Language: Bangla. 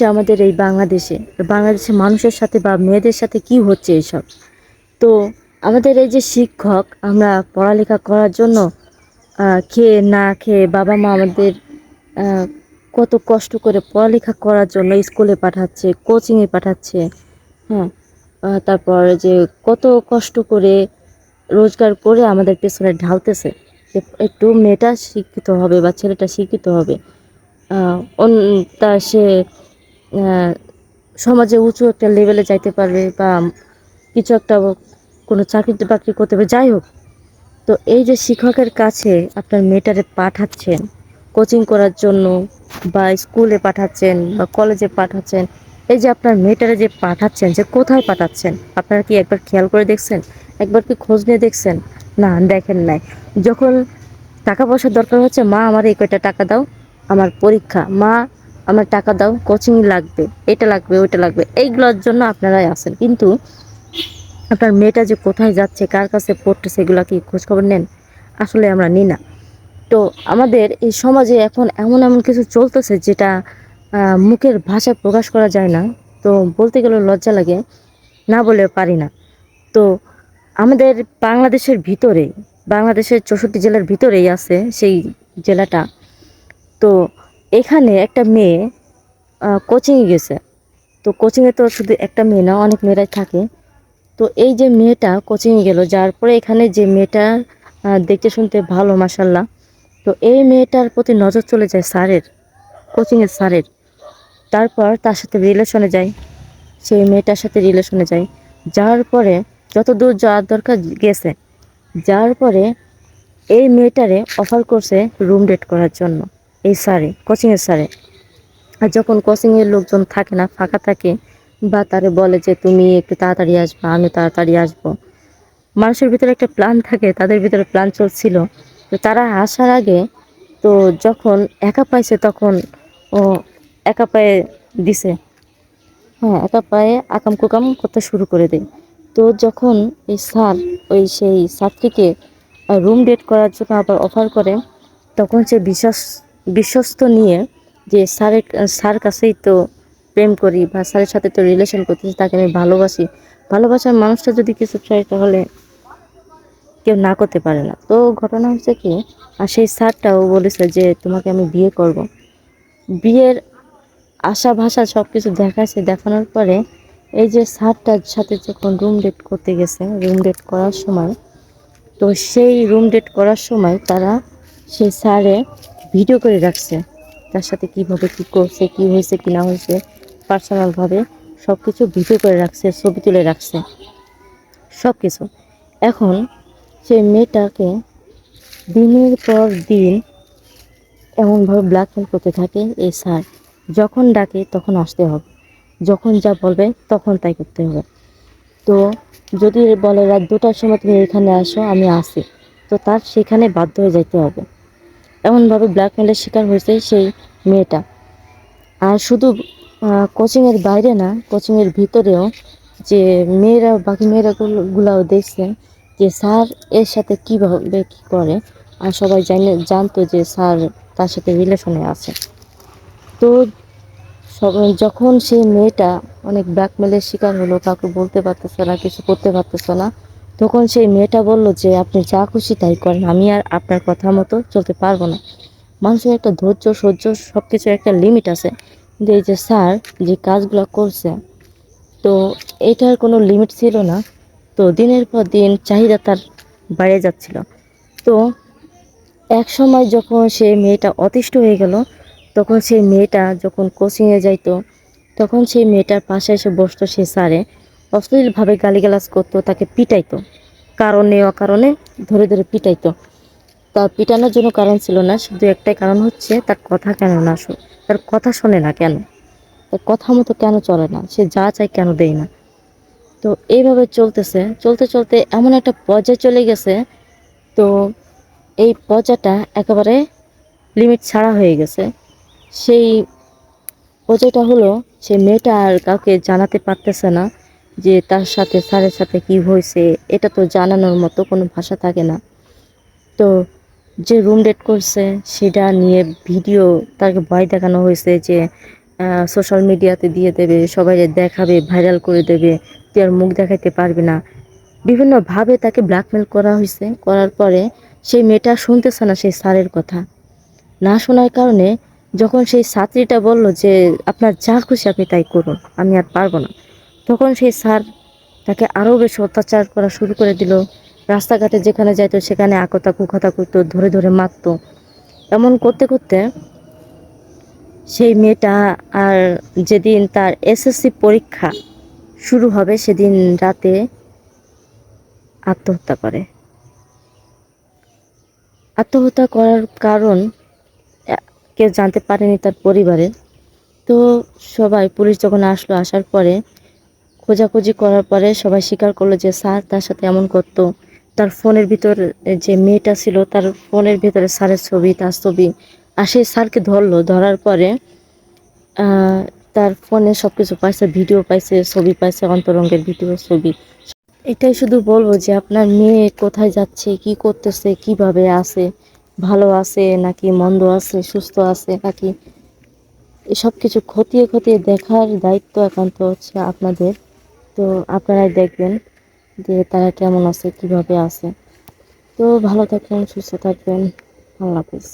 হচ্ছে আমাদের এই বাংলাদেশে। বাংলাদেশের মানুষের সাথে বা মেয়েদের সাথে কি হচ্ছে এসব তো আমাদের এই যে শিক্ষক আমরা পড়ালেখা করার জন্য খেয়ে না খেয়ে বাবা মা আমাদের কত কষ্ট করে পড়ালেখা করার জন্য স্কুলে পাঠাচ্ছে কোচিংয়ে পাঠাচ্ছে হ্যাঁ? তারপর যে কত কষ্ট করে রোজগার করে আমাদের পেছনে ঢালতেছে যে একটু মেয়েটা শিক্ষিত হবে বা ছেলেটা শিক্ষিত হবে। আহ, অন- তা সে সমাজে উঁচু একটা লেভেলে যাইতে পারবে বা কিছু একটা কোনো চাকরি বাকরি করতে পারবে, যাই হোক। তো এই যে শিক্ষকের কাছে আপনার মেয়েটারে পাঠাচ্ছেন কোচিং করার জন্য বা স্কুলে পাঠাচ্ছেন বা কলেজে পাঠাচ্ছেন, এই যে আপনার মেয়েটারে যে পাঠাচ্ছেন, যে কোথায় পাঠাচ্ছেন, আপনারা কি একবার খেয়াল করে দেখছেন? একবার কি খোঁজ নিয়ে দেখছেন? না, দেখেন নাই। যখন টাকা পয়সার দরকার হচ্ছে, মা, আমার এই কয়টা টাকা দাও, আমার পরীক্ষা। মা আমার টাকা দাও কোচিং লাগবে, এটা লাগবে, ওইটা লাগবে। এইগুলোর জন্য আপনারাই আসেন কিন্তু আপনার মেয়েটা যে কোথায় যাচ্ছে, কার কাছে পড়তেছে সেগুলো কি খোঁজখবর নেন? আসলে আমরা নিই না। তো আমাদের এই সমাজে এখন এমন এমন কিছু চলতেছে যেটা মুখের ভাষায় প্রকাশ করা যায় না। তো বলতে গেলে লজ্জা লাগে, না বলে পারি না। তো আমাদের বাংলাদেশের ভিতরে, বাংলাদেশের চৌষট্টি জেলার ভিতরেই আছে সেই জেলাটা। তো এখানে একটা মেয়ে কোচিংয়ে গেছে। তো কোচিংয়ে তো শুধু একটা মেয়ে না, অনেক মেয়েরাই থাকে। তো এই যে মেয়েটা কোচিংয়ে গেল, যার পরে এখানে যে মেয়েটা দেখতে শুনতে ভালো মাসাল্লাহ তো এই মেয়েটার প্রতি নজর চলে যায় স্যারের কোচিংয়ের স্যারের। তারপর তার সাথে রিলেশনে যায়। সেই মেয়েটার সাথে রিলেশনে যায়। যাওয়ার পরে যত দূর যাওয়ার দরকার গেছে যাওয়ার পরে এই মেয়েটারে অফার করছে রুম ডেট করার জন্য। এই স্যারে কোচিংয়ের স্যারে আর যখন কোচিংয়ের লোকজন থাকে না, ফাঁকা থাকে, বা তারে বলে যে, তুমি একটু তাড়াতাড়ি আসবা, আমি তাড়াতাড়ি আসব। মানুষের ভিতরে একটা প্ল্যান থাকে, তাদের ভিতরে প্ল্যান চলছিল। তো তারা আসার আগে, তো যখন একা পাইছে, তখন ও একা পায়ে দিছে। হ্যাঁ একা পায়ে আকাম কুকাম করতে শুরু করে দেয়। তো যখন এই স্যার, ওই সেই ছাত্রীকে রুম ডেট করার জন্য আবার অফার করে, তখন সে বিশ্বাস বিশ্বস্ত নিয়ে যে স্যারের স্যার কাছেই তো প্রেম করি বা স্যারের সাথে তো রিলেশন করতেছি তাকে আমি ভালোবাসি। ভালোবাসার মানুষটা যদি কিছু চায় তাহলে কেউ না করতে পারে না। তো ঘটনা হচ্ছে কি, আর সেই স্যারটাও বলেছে যে তোমাকে আমি বিয়ে করব। বিয়ের আশা ভাষা সব কিছু দেখাচ্ছে দেখানোর পরে এই যে স্যারটার সাথে যখন রুম ডেট করতে গেছে রুম ডেট করার সময়, তো সেই রুম ডেট করার সময় তারা সেই স্যারে ভিডিও করে রাখছে, তার সাথে কীভাবে কি করছে, কি হয়েছে, কি না হয়েছে পার্সোনালভাবে সব কিছু ভিডিও করে রাখছে, ছবি তুলে রাখছে সব কিছু এখন সেই মেয়েটাকে দিনের পর দিন এমনভাবে ব্ল্যাকমেল করতে থাকে এই স্যার, যখন ডাকে তখন আসতে হবে, যখন যা বলবে তখন তাই করতে হবে। তো যদি বলে রাত দুটার সময় তুমি এখানে আসো, আমি আসি। তো তার সেখানে বাধ্য হয়ে যাইতে হবে। এমনভাবে ব্ল্যাকমেলের শিকার হয়েছে সেই মেয়েটা। আর শুধু কোচিংয়ের বাইরে না কোচিংয়ের ভিতরেও যে মেয়েরা, বাকি মেয়েরা গুলো- গুলাও দেখছেন যে স্যার এর সাথে কীভাবে কী করে, আর সবাই জানে জানতো যে স্যার তার সাথে রিলেশনে আছে। তো সবাই যখন সেই মেয়েটা অনেক ব্ল্যাকমেলের শিকার হলো, কাউকে বলতে পারতেছে না, কিছু করতে পারতেছে না তখন সেই মেয়েটা বলল যে, আপনি যা খুশি তাই করেন। আমি আর আপনার কথা মতো চলতে পারব না। মানুষের একটা ধৈর্য, সহ্য সব কিছুর একটা লিমিট আছে। কিন্তু এই যে স্যার যে কাজগুলো করছে, তো এটার কোনো লিমিট ছিল না। তো দিনের পর দিন চাহিদা তার বেড়ে যাচ্ছিল। তো এক সময় যখন সে মেয়েটা অতিষ্ঠ হয়ে গেল, তখন সেই মেয়েটা যখন কোচিংয়ে যাইতো, তখন সেই মেয়েটার পাশে এসে বসতো সে স্যারে। অশ্লীলভাবে গালিগালাজ করতো, তাকে পিটাইতো। কারণে, অকারণে ধরে ধরে পিটাইতো। তার পিটানোর জন্য কারণ ছিল না, শুধু একটাই কারণ হচ্ছে তার কথা কেন না শো তার কথা শোনে না কেন? তার কথা মতো কেন চলে না? সে যা চায় কেন দেয় না? তো এইভাবে চলতেছে। চলতে চলতে এমন একটা পর্যায়ে চলে গেছে, তো এই পর্যায়টা একেবারে লিমিট ছাড়া হয়ে গেছে। সেই পর্যায়টা হলো, সে মেয়েটা আর কাউকে জানাতে পারতেছে না। যে তার সাথে, স্যারের সাথে কি হয়েছে, এটা তো জানানোর মতো কোনো ভাষা থাকে না। তো যে রুম ডেট করছে, সেটা নিয়ে ভিডিও তাকে ভয় দেখানো হয়েছে যে সোশ্যাল মিডিয়াতে দিয়ে দেবে সবাই দেখাবে ভাইরাল করে দেবে, তুই আর মুখ দেখাইতে পারবে না। বিভিন্নভাবে তাকে ব্ল্যাকমেল করা হয়েছে। করার পরে সেই মেয়েটা শুনতেছে না সেই স্যারের কথা। না শোনার কারণে যখন সেই ছাত্রীটা বলল যে, আপনার যা খুশি আপনি তাই করুন, আমি আর পারব না। তখন সেই স্যার তাকে আরও বেশি অত্যাচার করা শুরু করে দিল। রাস্তাঘাটে যেখানে যাইতো সেখানে আকতা কুকথা করতো, ধরে ধরে মারতো। এমন করতে করতে সেই মেয়েটা আর যেদিন তার এসএসসি পরীক্ষা শুরু হবে সেদিন রাতে আত্মহত্যা করে। আত্মহত্যা করার কারণ কেউ জানতে পারেনি তার পরিবারে। তো সবাই পুলিশ যখন আসলো, আসার পরে খোঁজাখুঁজি করার পরে সবাই স্বীকার করল যে, স্যার, তার সাথে এমন করতো। তার ফোনের ভিতর যে মেয়েটা ছিল, তার ফোনের ভিতরে স্যারের ছবি, তার ছবি। আর সেই স্যারকে ধরলো। ধরার পরে তার ফোনে সব কিছু পাইছে, ভিডিও পাইছে, ছবি পাইছে, অন্তরঙ্গের ভিডিও, ছবি। এটাই শুধু বলব যে, আপনার মেয়ে কোথায় যাচ্ছে, কি করতেছে, কীভাবে আছে, ভালো আছে নাকি মন্দ আছে, সুস্থ আছে নাকি? এসব কিছু খতিয়ে খতিয়ে দেখার দায়িত্ব একান্ত হচ্ছে আপনাদের। তো আপনারাই দেখবেন যে তারা কেমন আছে, কীভাবে আছে। তো ভালো থাকবেন, সুস্থ থাকবেন। আল্লাহ হাফিজ।